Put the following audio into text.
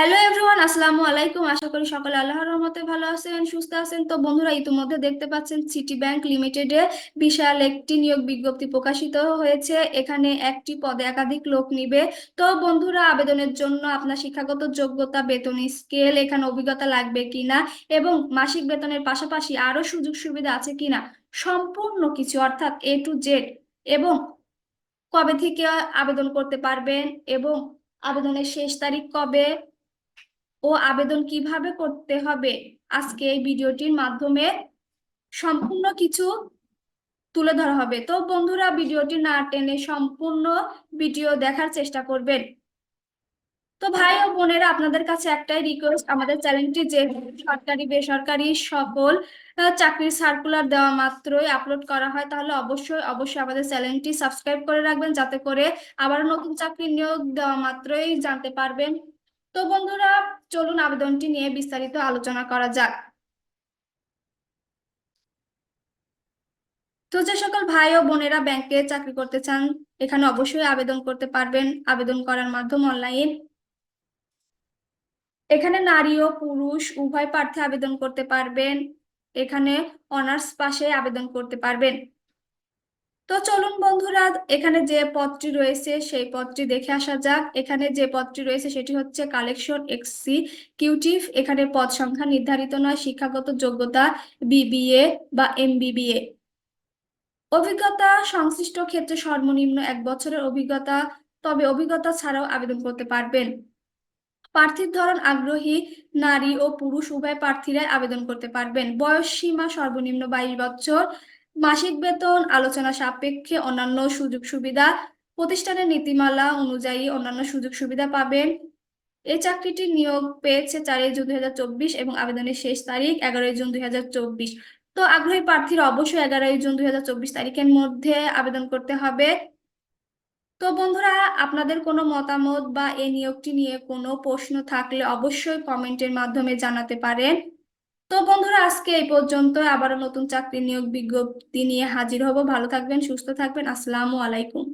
Hello everyone আসসালামু আলাইকুম। আশা করি সকলে আল্লাহর রহমতে ভালো আছেন, সুস্থ আছেন। তো বন্ধুরা, ইতিমধ্যে দেখতে পাচ্ছেন সিটি ব্যাংক লিমিটেডে বিশাল একটি নিয়োগ বিজ্ঞপ্তি প্রকাশিত হয়েছে। এখানে একটি পদে একাধিক লোক নিবে। তো বন্ধুরা, আবেদনের জন্য আপনার শিক্ষাগত যোগ্যতা, বেতন, স্কেল, এখানে অভিজ্ঞতা লাগবে কিনা এবং মাসিক বেতনের পাশাপাশি আরও সুযোগ সুবিধা আছে কিনা, সম্পূর্ণ কিছু অর্থাৎ এ টু জেড এবং কবে থেকে আবেদন করতে পারবেন এবং আবেদনের শেষ তারিখ কবে ও আবেদন কীভাবে করতে হবে? আজকে এই ভিডিওটির মাধ্যমে সম্পূর্ণ কিছু তুলে ধরা হবে। তো বন্ধুরা, ভিডিওটি না টেনে সম্পূর্ণ ভিডিও দেখার চেষ্টা করবেন। তো ভাই ও বোনেরা, আপনাদের কাছে একটাই রিকোয়েস্ট আমাদের চ্যানেলটি যে সরকারি, বেসরকারি সকল চাকরির সার্কুলার দেওয়া মাত্রই আপলোড করা হয়, তাহলে অবশ্যই অবশ্যই আমাদের চ্যানেলটি সাবস্ক্রাইব করে রাখবেন, যাতে করে আবার নতুন চাকরি নিয়োগ দেওয়া মাত্রই জানতে পারবেন। তো বন্ধুরা, চলুন আবেদনটি নিয়ে বিস্তারিত আলোচনা করা যাক। তো যে সকল ভাই ও বোনেরা ব্যাংকে চাকরি করতে চান, এখানে অবশ্যই আবেদন করতে পারবেন। আবেদন করার মাধ্যম অনলাইন এখানে নারী ও পুরুষ উভয় প্রার্থী আবেদন করতে পারবেন। এখানে অনার্স পাশে আবেদন করতে পারবেন। তো চলুন বন্ধুরা, এখানে যে পদটি রয়েছে সেই পদটি দেখে আসা যাক। এখানে যে পদটি রয়েছে সেটি হচ্ছে কালেকশন এক্সি কিউটিভ এখানে পদ সংখ্যা নির্ধারিত নয়, শিক্ষাগত যোগ্যতা, বিবিএ বা এমবিবিএ। অভিজ্ঞতা, সংশ্লিষ্ট ক্ষেত্রে সর্বনিম্ন এক বছরের অভিজ্ঞতা, তবে অভিজ্ঞতা ছাড়াও আবেদন করতে পারবেন। প্রার্থীর ধরন আগ্রহী, নারী ও পুরুষ, উভয় প্রার্থীরাই আবেদন করতে পারবেন। বয়স সীমা সর্বনিম্ন বাইশ বছর। মাসিক বেতন, আলোচনা সাপেক্ষে অন্যান্য সুযোগ সুবিধা, প্রতিষ্ঠানের নীতিমালা অনুযায়ী অন্যান্য সুযোগ সুবিধা পাবেন। এই চাকরিটি নিয়োগ পেয়েছে চারই জুন দু হাজার চব্বিশ এবং আবেদনের শেষ তারিখ এগারোই জুন দু হাজার চব্বিশ। তো আগ্রহী প্রার্থীরা অবশ্যই এগারোই জুন দুই হাজার চব্বিশ তারিখের মধ্যে আবেদন করতে হবে। তো বন্ধুরা, আপনাদের কোনো মতামত বা এই নিয়োগটি নিয়ে কোনো প্রশ্ন থাকলে অবশ্যই কমেন্টের মাধ্যমে জানাতে পারেন। তো বন্ধুরা, আজকে এই পর্যন্ত আবারও নতুন চাকরি নিয়োগ বিজ্ঞপ্তি নিয়ে হাজির হব। ভালো থাকবেন, সুস্থ থাকবেন। আসসালামু আলাইকুম।